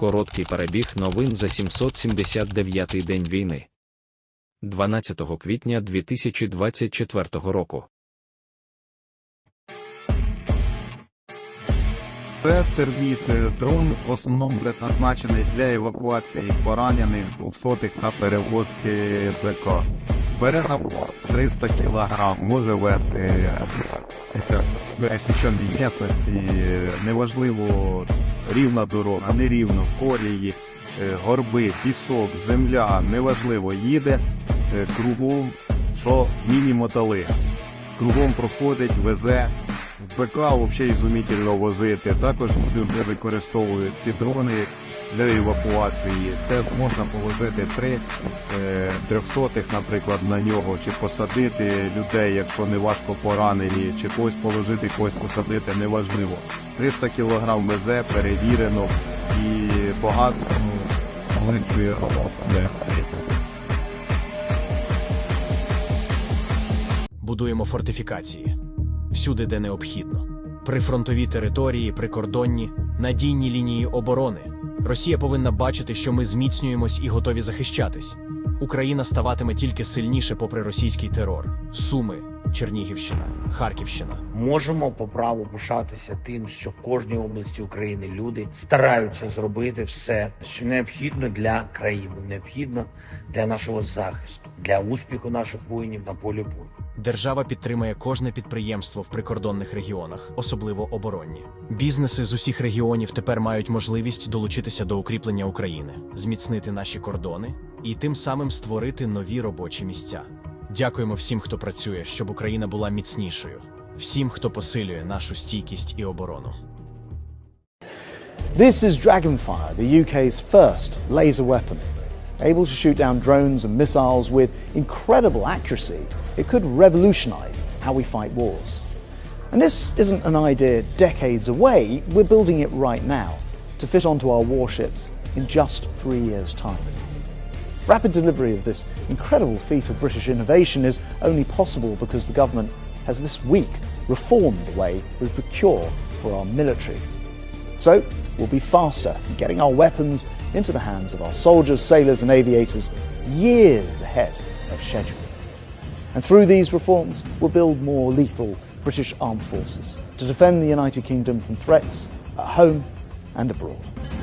Короткий перебіг новин за 779-й день війни. 12 квітня 2024 року. Це терміт е, дрон в основному предназначений для евакуації поранених, двохсотих та перевозки БК. Бере 300 кг, може вести пересіченій місцевості, е, неважливо рівна дорога, нерівно, колії, е, горби, пісок, земля, неважливо, їде е, кругом, що міні-мотали. Кругом проходить, везе. В БК взагалі ізумітельно возити. Також використовують ці дрони для евакуації. Теж можна положити три е, трьохсотих, наприклад, на нього, чи посадити людей, якщо не важко поранені, чи когось положити, когось посадити, неважливо. 300 кг везе, перевірено і багато ну, полегшує роботу. Будуємо фортифікації всюди, де необхідно. Прифронтові території, прикордонні, надійні лінії оборони. Росія повинна бачити, що ми зміцнюємось і готові захищатись. Україна ставатиме тільки сильніше попри російський терор. Суми, Чернігівщина, Харківщина. можемо по праву пишатися тим, що в кожній області України люди стараються зробити все, що необхідно для країни, необхідно для нашого захисту, для успіху наших воїнів на полі бою. Держава підтримує кожне підприємство в прикордонних регіонах, особливо оборонні. Бізнеси з усіх регіонів тепер мають можливість долучитися до укріплення України, зміцнити наші кордони і тим самим створити нові робочі місця. Дякуємо всім, хто працює, щоб Україна була міцнішою, всім, хто посилює нашу стійкість і оборону. This is Dragonfire, the UK's first laser weapon. Able to shoot down drones and missiles with incredible accuracy, it could revolutionize how we fight wars. And this isn't an idea decades away, we're building it right now to fit onto our warships in just three years' time. Rapid delivery of this incredible feat of British innovation is only possible because the government has this week reformed the way we procure for our military. So, we'll be faster in getting our weapons into the hands of our soldiers, sailors, and aviators years ahead of schedule. And through these reforms, we'll build more lethal British armed forces to defend the United Kingdom from threats at home and abroad. –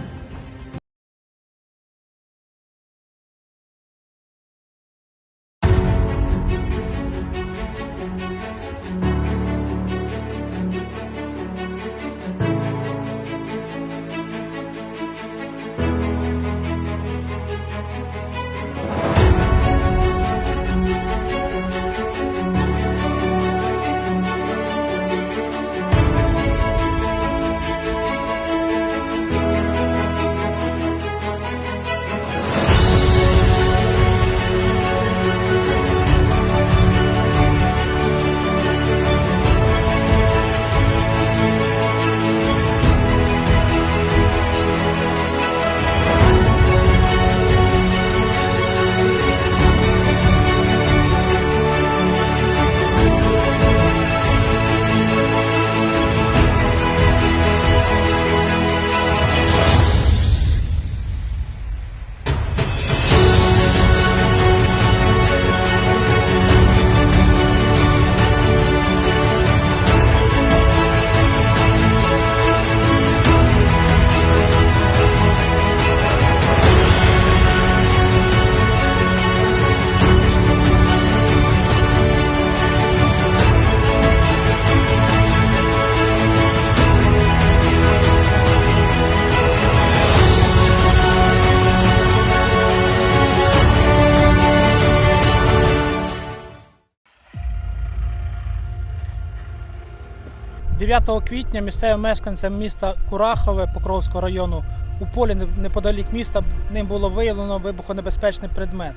9 квітня місцевим мешканцям міста Курахове Покровського району у полі неподалік міста ним було виявлено вибухонебезпечний предмет.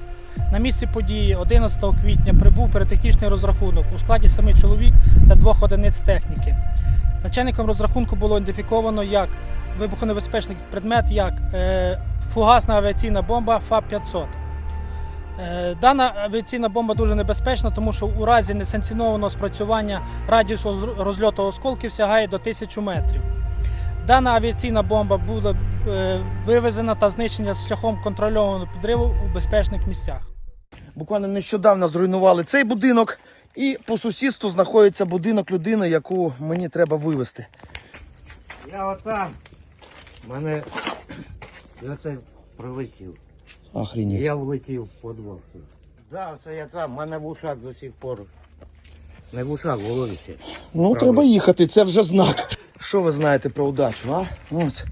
На місці події 11 квітня прибув піротехнічний розрахунок у складі семи чоловік та двох одиниць техніки. Начальником розрахунку було ідентифіковано як вибухонебезпечний предмет як е, фугасна авіаційна бомба ФАП-500. Е, Дана авіаційна бомба дуже небезпечна, тому що у разі несанкціонованого спрацювання радіус розльоту осколків сягає до 1000 метрів. Дана авіаційна бомба була е, вивезена та знищена шляхом контрольованого підриву у безпечних місцях. Буквально нещодавно зруйнували цей будинок, і по сусідству знаходиться будинок людини, яку мені треба вивезти. Я отам. Мене я це прилетів. Охренеть. Я влетів в подвал. Да, це я там, мене в ушах до сих пор. Не в ушах, в голові ще. Ну, треба їхати, це вже знак. Що ви знаєте про удачу, а? Ось.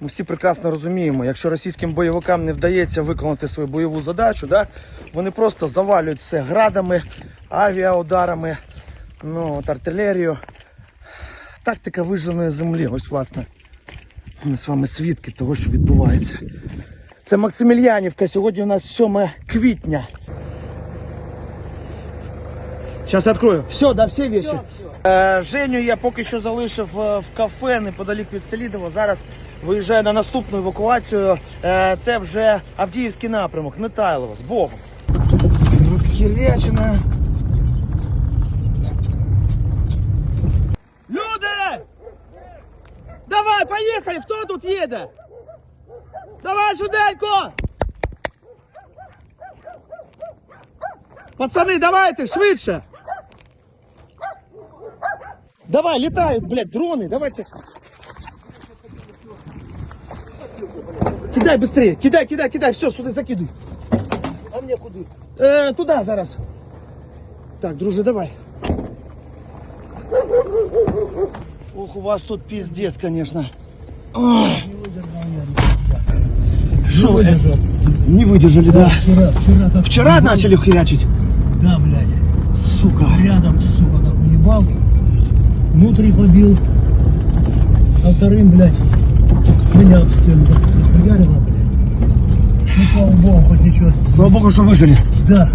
Ми всі прекрасно розуміємо, якщо російським бойовикам не вдається виконати свою бойову задачу, да, вони просто завалюють все градами, авіаударами, ну, от артилерію. Тактика виженої землі, ось власне. Ми з вами свідки того, що відбувається. Це Максимільянівка, сьогодні у нас 7 квітня. Сейчас открою. Все, да, всі вещи. Е, Женю я поки що залишив е, в кафе неподалік від Селідова. Зараз виїжджаю на наступну евакуацію. Е, Це вже Авдіївський напрямок, Нетайлово, з Богом. Розхірячена. Люди! Давай, поїхали! Хто тут їде? Давай швиденько! Пацани, давайте, швидше! Давай, летают, блядь, дроны, давайте. Кидай быстрее, кидай, кидай, кидай, все, сюда закидывай. А мне куда? Э, туда зараз. Так, друже, давай. Ох, у вас тут пиздец, конечно. Ох. Что вы? Не выдержали, да? Вчера, вчера как Вчера начали херячить? да, блядь, Сука. рядом, сука, как уебал, внутри побил, а вторым, блядь, меня об стену как хуярило, блядь. Ну, слава богу, хоть ничего. Слава Богу, що вижили. Да.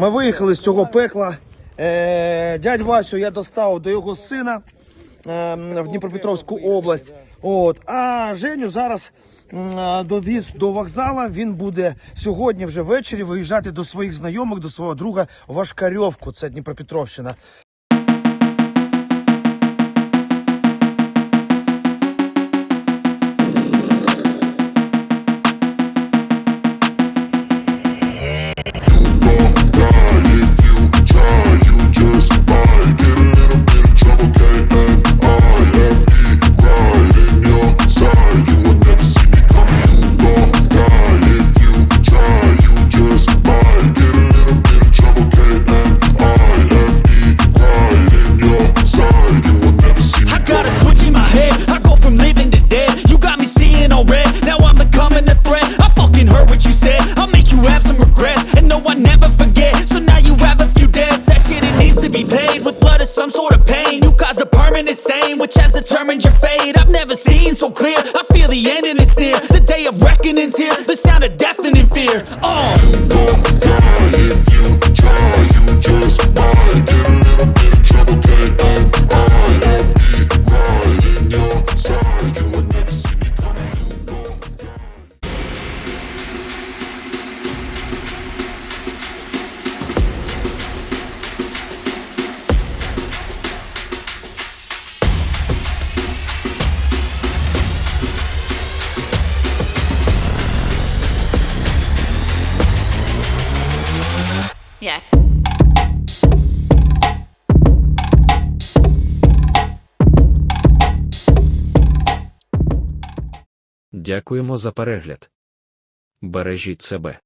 Ми виїхали з цього пекла. Е, дядь Васю я доставив до його сина е, в Дніпропетровську область. От. А Женю зараз м, е, довіз до вокзала. Він буде сьогодні вже ввечері виїжджати до своїх знайомих, до свого друга Вашкарьовку. Це Дніпропетровщина. Seen so clear. I feel the end and it's near. The day of reckoning's here. The sound of deafening fear. Oh. Yeah. Дякуємо за перегляд. Бережіть себе.